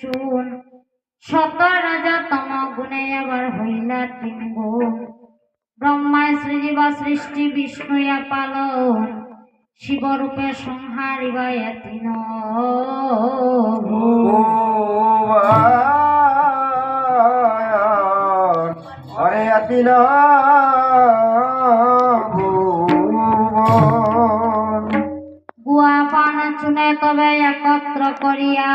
চুন শত রাজা তম গুণে আবার হইলা তিন গুণ ব্রহ্মায় শ্রীজীব সৃষ্টি বিষ্ণুয়া পালন। শিবরূপে সংহারিবা তিন ভুবন হরে অতিন ভুবন গুয়া পান চুনে তবে একত্র করিয়া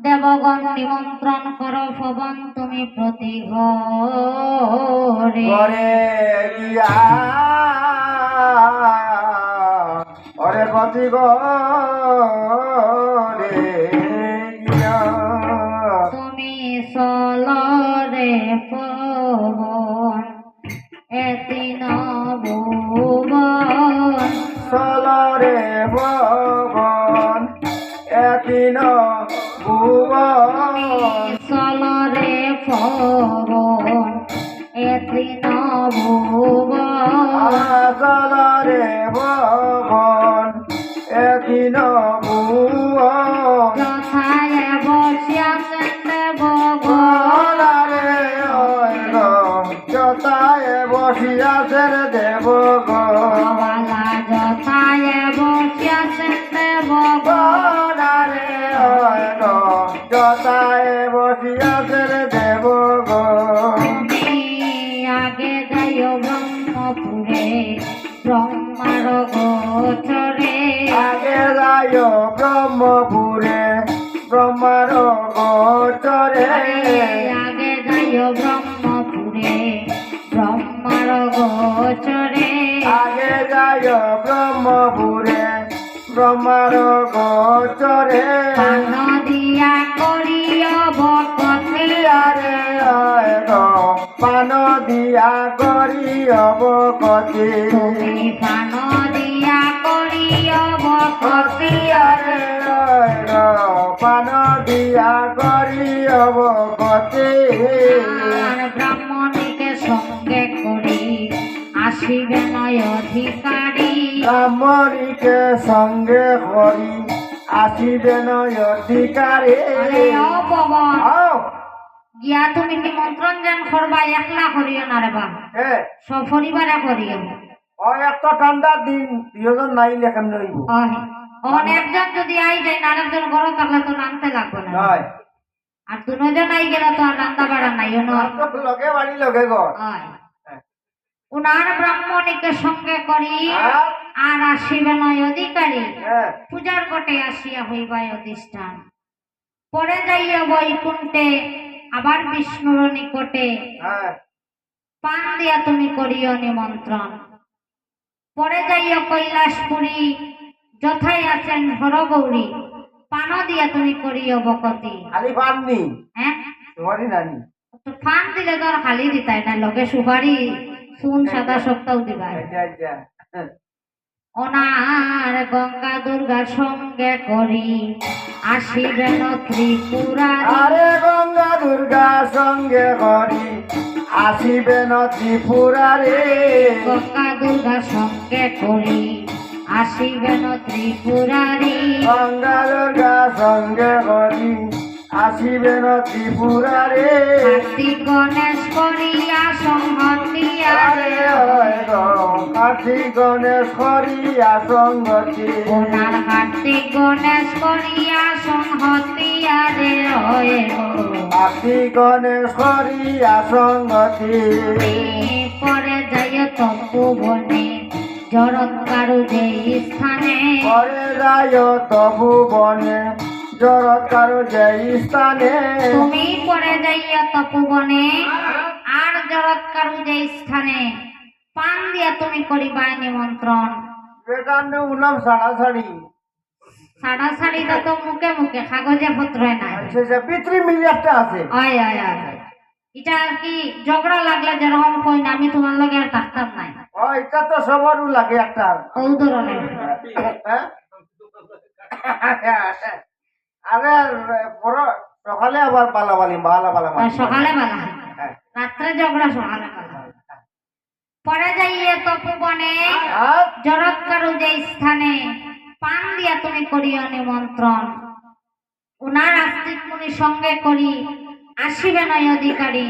দেবগণ নিমন্ত্রণ কর পবন তুমি প্রতি ঘরে ঘরে গিয়া তুমি সলরে পবন এতিন ভুবন পবন এতিন ভুবন সলরে ভবন ব্রহ্মার গোচরে। আগে যায় ব্রহ্মপুরে ব্রহ্মার গোচরে। আগে যাইও ব্রহ্মপুরে ব্রহ্মার গোচরে। আগে যায় ব্রহ্মপুরে ব্রহ্মার গোচরে। পান দিয়া করিও বকতে। আরে পান দিয়া অবকতি তুমি পান দিয়া করিও বকতে আরে আয় গো, পান দিয়া করি অবকতি ব্রাহ্মণীকে সঙ্গে করি আসিবে নয় অধিকারী। ব্রাহ্মণীকে সঙ্গে করি অধিকারে। ও পবন আও, গিয়া তুমি নিমন্ত্রণ যেন করবা? একলা করিও না রে বা সপরিবারে করিও। ও একটা ঠান্ডার দিন নাইলে কেমন হইব? অহ অনেকজন যদি আই যায় আরেকজন ঘর থাকলে তো নামতে লাগবে না। আর দুজন আই গেলে তো আর রান্না বাড়া নাই লগে বাড়ি লগে ঘর। উনার ব্রাহ্মণীকে সঙ্গে করি আর? আসিবে নয় অধিকারী। পূজার কোটে আসিয়া হইবাই অধিষ্ঠান। পরে যাইয়া বৈকুণ্ঠে আবার বিষ্ণুর নিকটে। হ্যাঁ। পান দিয়া তুমি করিও নিমন্ত্রণ। পরে যাইয়া কৈলাসপুরী যথাই আছেন হরগৌরী। পান দিয়া তুমি করিও বকতি। খালি হ্যাঁ? নানি। তো ফান দিলে তো আর খালি দিতাই না লগে সুপারি চুন সাদা সপ্তাহ আচ্ছা ওনার গঙ্গা দুর্গা সঙ্গে করি আসিবেন ত্রিপুরারি আরে গঙ্গা দুর্গা সঙ্গে করি আসিবেন ত্রিপুরারে গঙ্গা দুর্গা সঙ্গে করি আসিবেন ত্রিপুরারি গঙ্গা দুর্গা সঙ্গে করি আসিবেন ত্রিপুরারে। কার্তিক গণেশ করিয়া সংহতিয়া গো, কার্তিক গণেশ করিয়া সঙ্গতি ওনার কার্তিক গণেশ করিয়া সংহতিয়া রে হয়ে কার্তিক গণেশ করিয়া সঙ্গতি পরে যাই তপু বনে জরৎকারু যে স্থানে। পরে যায় তবু বনে জরৎকার যে স্থানে তুমি পরে যাইয়া তপু বনে আর জরৎকারু যে স্থানে পান দিয়া তুমি করিবাই নিমন্ত্রণ। বেকান্ড উনাম সাড়াসাড়ি সাড়া সাড়িটা তো মুখে মুখে কাগজে পত্র নাই। আচ্ছা পিতৃ মিল আছে। আয় আয় আয় এটা আর কি ঝগড়া লাগলে যেরকম কই না আমি তোমার লগে আর থাকতাম নাই। ও এটা তো সবারও লাগে একটা। ওই ধরনের হ্যাঁ? আরে পর সকালে আবার পালাবালি বালা বালা আর সকালে বেলা হ্যাঁ। রাত্রে ঝগড়া সকালে বেলা পরে যাইয়ে তপু বনে জরৎকারু যে স্থানে পান দিয়া তুমি করিও নিমন্ত্রণ। উনার আস্তিক মুনি সঙ্গে করি আসিবে নয় অধিকারী।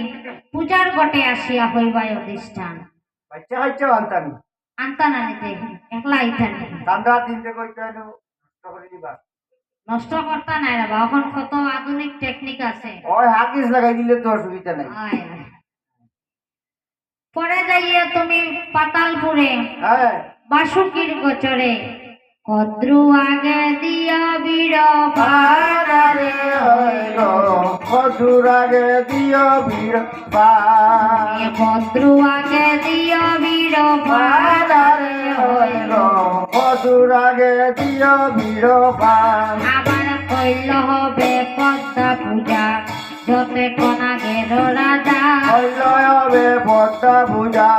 পূজার গটে আসিয়া হইবাই অধিষ্ঠান। বাচ্চা খাইছে আনতানি? আনতা না নিতে একলা আইতানি। ঠান্ডা দিনতে কইতে হলো করে দিবা। নষ্ট করতা নাই রে এখন কত আধুনিক টেকনিক আছে। ওই হাকিস লাগাই দিলে তো অসুবিধা নাই। পরে যাইয়া তুমি পাতালপুরে হ্যাঁ। বাসুকির গোচরে কদ্রু আগে দিয়া বিড় পারারে হইল মধুর আগে দিও ভিড় পার কদ্রু আগে দিয়া বিড় পারারে হইল মধুর আগে দিও পার আবার কইল হবে পদ্মা পূজা যতে কোনা গের রাজা। হইল হবে পদ্মা পূজা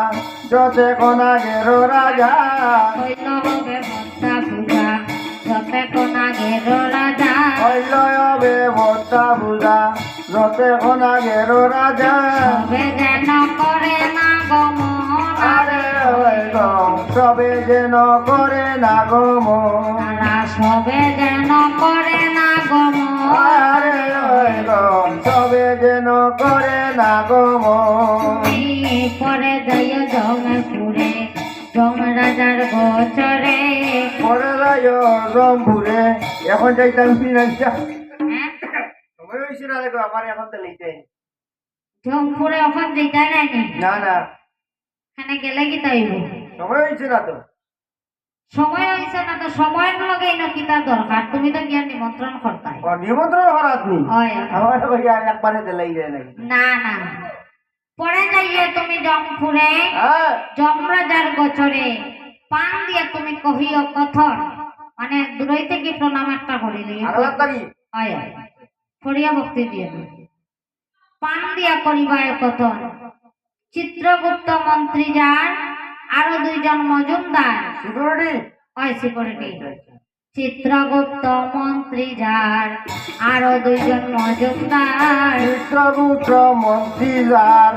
যতে কোনা গেরো রাজা। কইল হবে পদ্মা পূজা যতে কোনা রাজা। হইল হবে পদ্মা পূজা যতে কোনা গেরো রাজা। সবে যেন করে না হইল সবে যেন করে না তারা সবে যেন করে না গমন আরে সবে যেন করে না তুমি পরে জমপুরে জম রাজার গোচরে। পরে এখন যাইতাম ফিনান্সিয়া হ্যাঁ? সময় হয়েছে না দেখো আমার এখন তো যেতে নাইনি না না। এখানে গেলে কি তাইব সময় হয়েছে না তো। সময় হয়েছে না তো সময়ের লগে না কি তার দরকার? তুমি তো গিয়ে নিমন্ত্রণ করতাই। ও, নিমন্ত্রণ করাত নি? হয়, হয়। আমার ভাইয়া একবারে দিলাই যায় নাই। না না পরে যাইয়ে তুমি জমপুরে হ্যাঁ। যমরাজার গোচরে পান দিয়ে তুমি কহিও কথন। মানে দূরই থেকে প্রণাম একটা করিলি হয় হয়। করিয়া ভক্তি দিয়ে। পান দিয়া করিবায় কথন। চিত্রগুপ্ত মন্ত্রী যার আরও দুইজন মজুমদার। হয় সিকিউরিটি চিত্রগুপ্ত মন্ত্রী যার আরও দুইজন মজুমদার। চিত্রগুপ্ত মন্ত্রী যার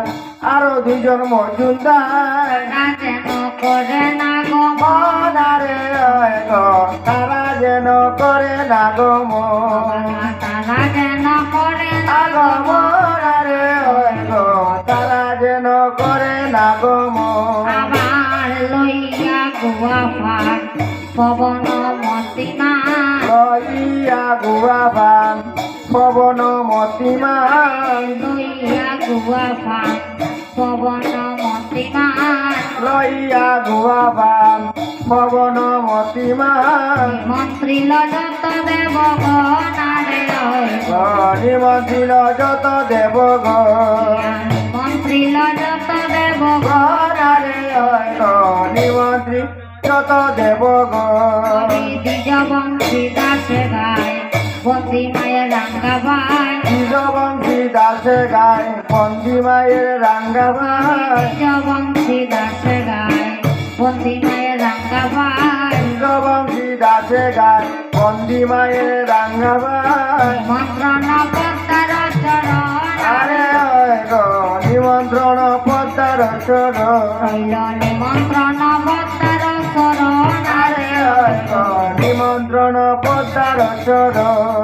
আরও দুজন মজুমদার। তারা যেন করে না গো মনারে গো, তারা যেন করে না গো তারা যেন করে না আগো গুয়া ফার পবন মতিমান লইয়া গুয়া পান পবন মতিমান লইয়া গুয়া ফার পবন মতিমান লইয়া গুয়া পান পবন মতিমান মন্ত্রী লজত দেব গণারে নিমন্ত্রিল যত দেব মন্ত্রী লজত দেব ঘরে নিমন্ত্রী যত দেব দ্বিজ বংশী দাসে গায় বন্দি মায়ের রাঙ্গা ভাই দাসে গায় বন্দি মায়ের রাঙ্গা ভাই দ্বিজ দাসে গায় বন্দি মায়ের রাঙ্গা ভাই বংশী দাসে গায় বন্দি মায়ের রাঙ্গা ভাই মন্ত্রণ পত্তার চরণ। আরে নিমন্ত্রণ পদ্মার চর নিমন্ত্রণ পদ্মার চরণ